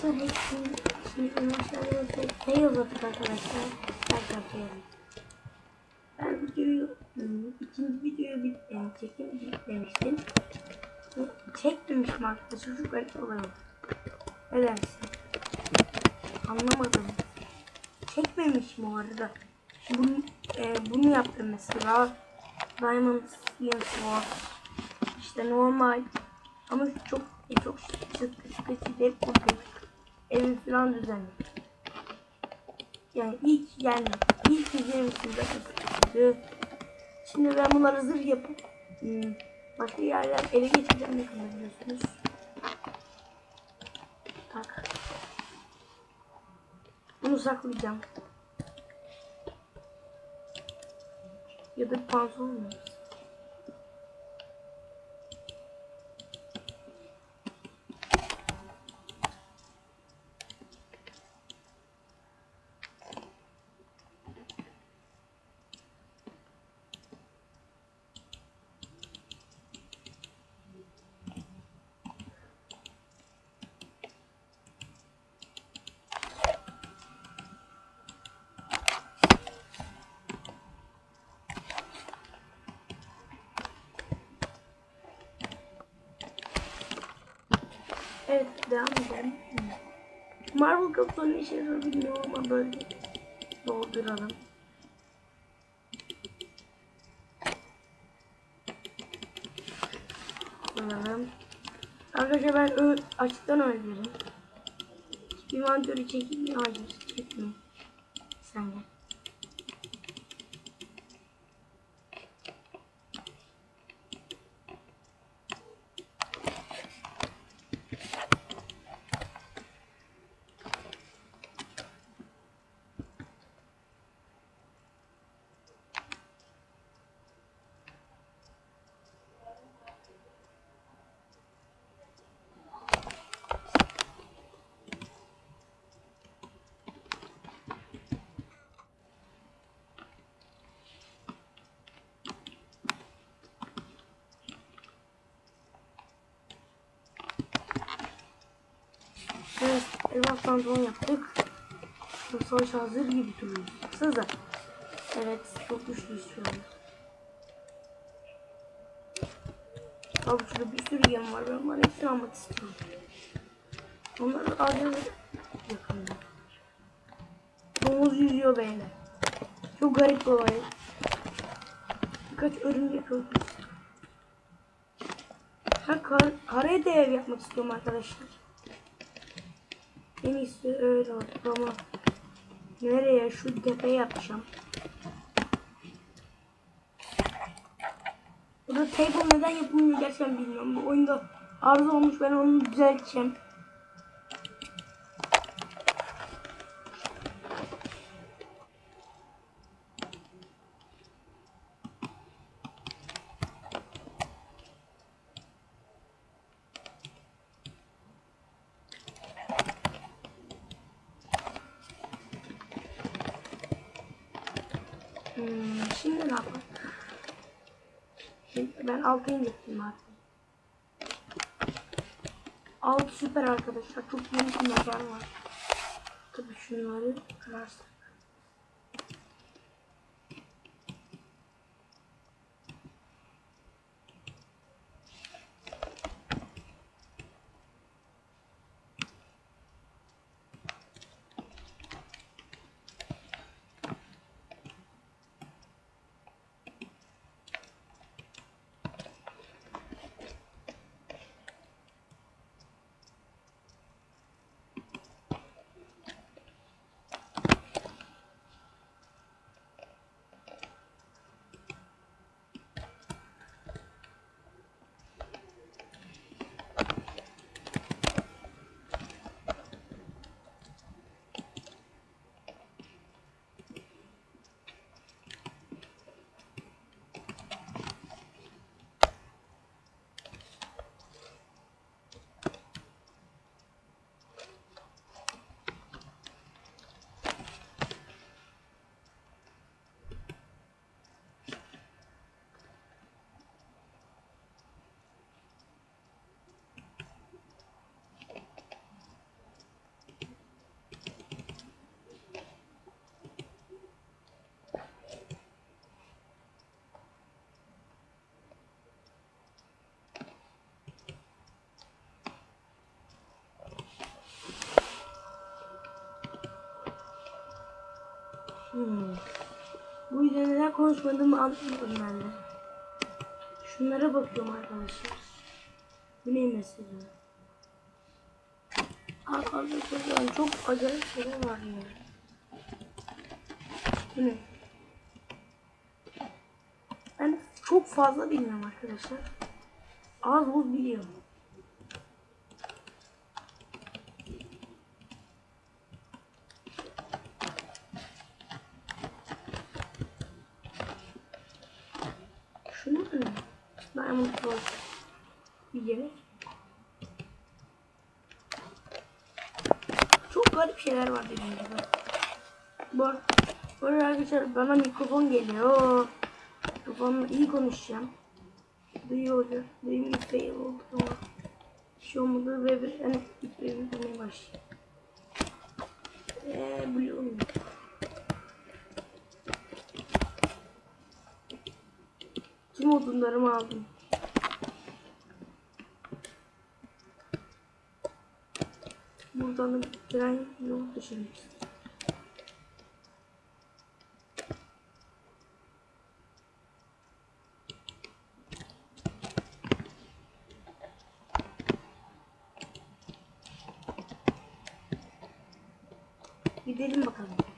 Arkadaşlar hepsini şimdi aşağıya ne yazdık arkadaşlar? Tekrar yazın. Ben videoyu hmm, ikinci videoyu bir yani çekim demiştim. Çekmemişim arkadaşlar çok garip. Ne dersin? Anlamadım. Çekmemişim o arada. Bunu, e, bunu yaptım mesela. Diamond Skin Sword. İşte normal. Ama çok çok sıkı sıkı hep bugün. Evi falan düzenli. Yani ilk yani ilk izlemiştim zaten. Şimdi ben bunları zırh yapıp hmm, başka yerler ele geçeceğim ne kadar biliyorsunuz. Tak. Bunu saklayacağım. Ya da pantolon mu? Evet devam edelim. Marvel kapılarının işe yarar bilmiyorum ama böyle dolduralım. Koyalım. Arkadaşlar ben ö açıktan öldürürüm. İnventörü çekeyim mi? Hayır çekmeyeyim. Sen gel. Evet, elmas pantolon yaptık. Bu savaş hazır gibi duruyor. Baksanıza. Evet, çok güçlüyüz şu. Abi şurada bir sürü yem var. Ben bana hepsini almak istiyorum. Onları alacağız yakında. Domuz yüzüyor böyle. Çok garip bir olay. Birkaç örümcek öldü. Ha, kar, karaya da ev yapmak istiyorum arkadaşlar. En iyisi öyle oldu ama nereye şu tepeye yapacağım. Burada table neden yapılmıyor gerçekten bilmiyorum. Bu oyunda arıza olmuş ben onu düzelteceğim. Hmm, şimdi ne yapalım? Şimdi ben altı indirdim artık. Alt süper arkadaşlar. Çok yeni bir mekan var. Tabii şunları kırarsak. Konuşmadığımı anlamadım ben de. Şunlara bakıyorum arkadaşlar. Bu ne mesela? Arkadaşlar çok acayip şeyler var ya. Bu ne? Ben çok fazla bilmiyorum arkadaşlar. Az buz biliyorum. Şunu mu? Diamond Ball. Bir yemek. Çok garip şeyler var gibi. Bu, ar- bu arada arkadaşlar bana mikrofon geliyor. Mikrofonla iyi konuşacağım. Duyuyor. Duyum fail oldu ama. Bir şey olmadı ve bir hani bölümü demeye başlayayım. Eee Blue. Tüm odunlarımı aldım. Buradan tren yol düşünmüş. Gidelim bakalım.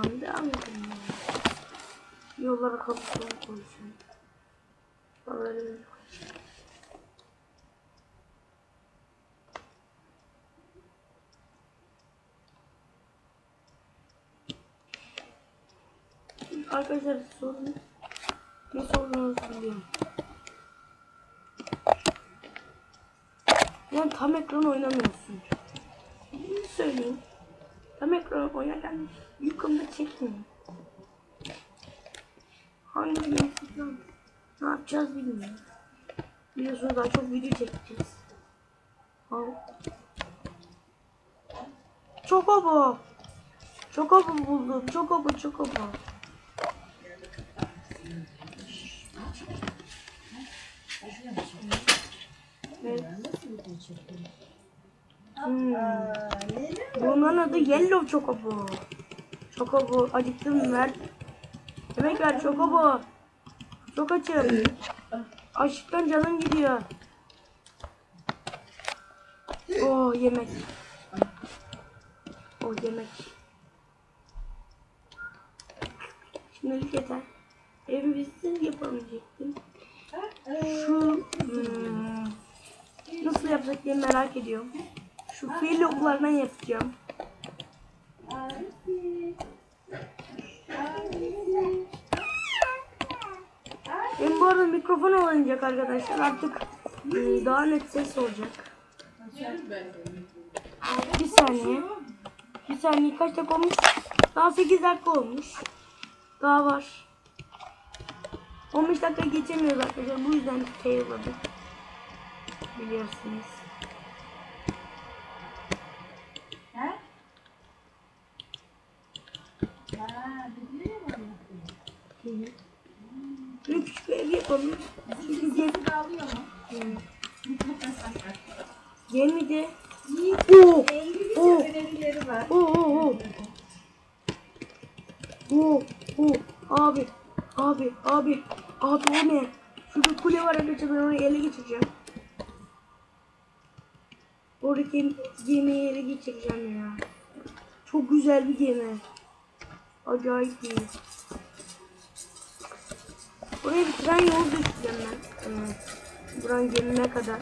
Edelim. ya. Yollara kapısını koyacağım. Böyle bir Arkadaşlar sorun ne sorduğunuzu biliyorum. Yani tam ekran oynamıyorsun. Bir söyleyeyim. Tam ekran oynarken yukarıda çekmiyor. Hangi falan ne yapacağız bilmiyorum. Biliyorsunuz daha çok video çekeceğiz. Al. Çokobo. Çokobo buldum. Çokobo çokobo. Evet. Hmm. Bunun adı Yellow Chocobo. Chocobo acıktım ver. Yemek ver Chocobo. Çok açım. Açlıktan canım gidiyor. Oh yemek. Oh yemek. Şimdilik yeter. Evimizi yapamayacaktım. Şu hmm, nasıl yapacak diye merak ediyorum. Şu fil oklarından yapacağım. Benim bu arada mikrofon alınacak arkadaşlar. Artık e, daha net ses olacak. Bir saniye. Bir saniye kaç dakika olmuş? Daha 8 dakika olmuş. Daha var. 15 dakika geçemiyoruz arkadaşlar. Bu yüzden fail'ladık. Biliyorsunuz. Ha? Ha, biliyorum. Hı küçük bir ev yapalım. Çünkü gem Sesi de alıyor mu? gemide. Oo! Oo! Oo oo oo. Oo. Abi. Abi. Abi. Abi o ne? Şurada kule var arkadaşlar ben orayı ele geçireceğim. Oradaki gemiyi ele geçireceğim ya. Çok güzel bir gemi. Acayip iyi. Oraya bir tren yolu düşeceğim ben. Evet. Buranın gemine kadar.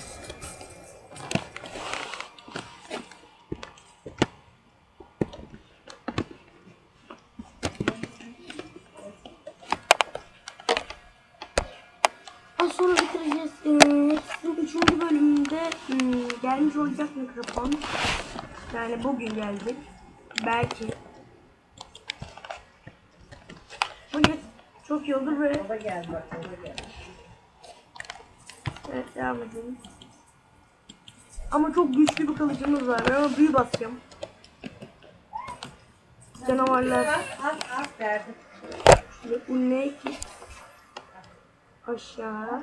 Az sonra bitireceğiz. Ee, üçüncü bölümde hmm, gelmiş olacak mikrofon. Yani bugün geldik. Belki. Bugün çok iyi olur ve Baba gel bak, baba gel. evet devam edelim. Ama çok güçlü bir kılıcımız var. Ben ona büyü basacağım. canavarlar. Az az verdim. Şöyle unne ekip. Aşağı.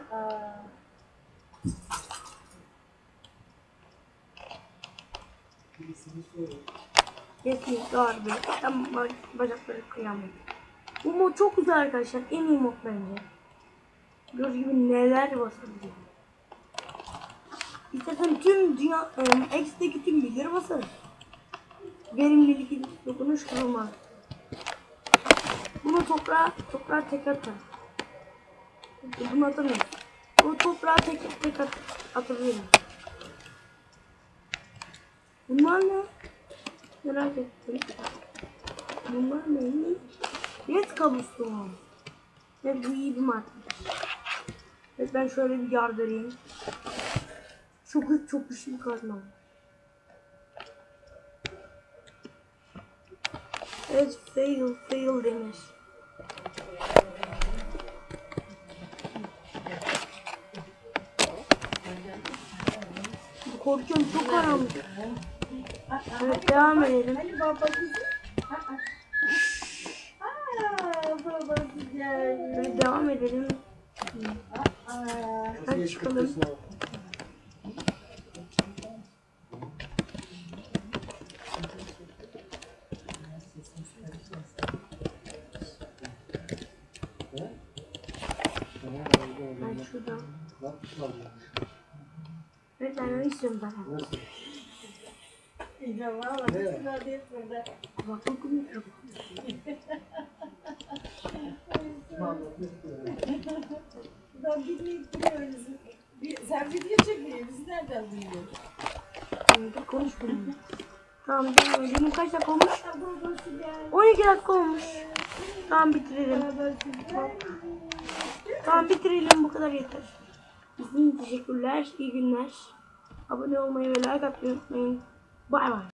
Kesinlikle harbi. Tam ba- bacakları kıyamet. Bu mod çok güzel arkadaşlar. En iyi mod bence. Gördüğünüz gibi neler basabiliyor. İstersen tüm dünya, e, X'teki tüm bilgileri basarız. Verimlilik dokunuş kırılmaz. Bunu toprağa, toprağa tek atar. Bunu atamıyorum. Bu toprağa tek tek at, atabilirim. Bunlar ne? Merak ettim. Bunlar neymiş? Red kablosu. Ve bu iyi bir madde. Evet ben şöyle bir yardırayım. Çok çok güçlü bir. Evet fail fail demiş. Korkuyorum çok karanlık. Evet devam edelim. Hani baba kızı? Aa, Aa, baba güzel. Evet, devam edelim. Hadi çıkalım. Ben şuradan. Evet ben onu istiyorum zaten. ya valla kızlar değil burada. Bak çok Ben bilmeyip duruyoruz. Bir, sen video çekmiyor, bizi nereden duyuyorsun? Dur konuşmayayım. Tamam devam edelim. Kaç dakika olmuş? Aa, babası geldi. 12 dakika olmuş. Tamam bitirelim. Tamam bitirelim bu kadar yeter. Bizim teşekkürler. iyi günler. Abone olmayı ve like atmayı unutmayın. Bay bay.